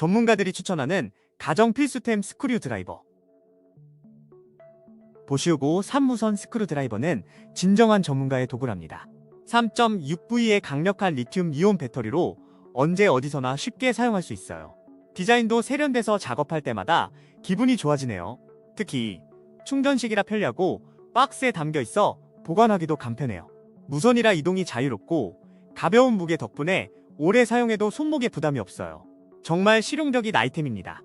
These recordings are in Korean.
전문가들이 추천하는 가정 필수템 스크류 드라이버. 보시오고 3무선 스크류 드라이버는 진정한 전문가의 도구랍니다. 3.6V의 강력한 리튬 이온 배터리로 언제 어디서나 쉽게 사용할 수 있어요. 디자인도 세련돼서 작업할 때마다 기분이 좋아지네요. 특히 충전식이라 편리하고 박스에 담겨 있어 보관하기도 간편해요. 무선이라 이동이 자유롭고 가벼운 무게 덕분에 오래 사용해도 손목에 부담이 없어요. 정말 실용적인 아이템입니다.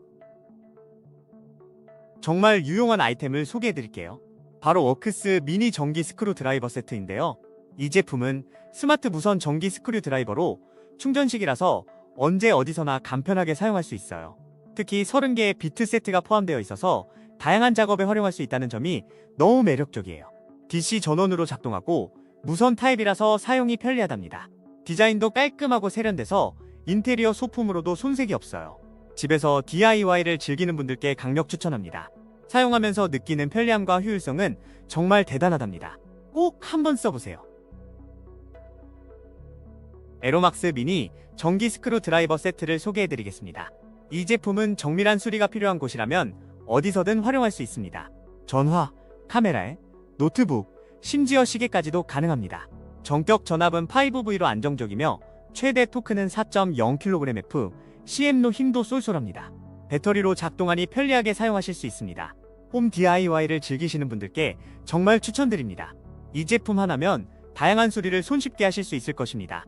정말 유용한 아이템을 소개해 드릴게요. 바로 워크스 미니 전기 스크류 드라이버 세트인데요. 이 제품은 스마트 무선 전기 스크류 드라이버로 충전식이라서 언제 어디서나 간편하게 사용할 수 있어요. 특히 30개의 비트 세트가 포함되어 있어서 다양한 작업에 활용할 수 있다는 점이 너무 매력적이에요. DC 전원으로 작동하고 무선 타입이라서 사용이 편리하답니다. 디자인도 깔끔하고 세련돼서 인테리어 소품으로도 손색이 없어요. 집에서 DIY를 즐기는 분들께 강력 추천합니다. 사용하면서 느끼는 편리함과 효율성은 정말 대단하답니다. 꼭 한번 써보세요. 에로막스 미니 전기 스크루 드라이버 세트를 소개해드리겠습니다. 이 제품은 정밀한 수리가 필요한 곳이라면 어디서든 활용할 수 있습니다. 전화, 카메라에, 노트북, 심지어 시계까지도 가능합니다. 전격 전압은 5V로 안정적이며 최대 토크는 4.0kgf, CM로 힘도 쏠쏠합니다. 배터리로 작동하니 편리하게 사용하실 수 있습니다. 홈 DIY를 즐기시는 분들께 정말 추천드립니다. 이 제품 하나면 다양한 수리를 손쉽게 하실 수 있을 것입니다.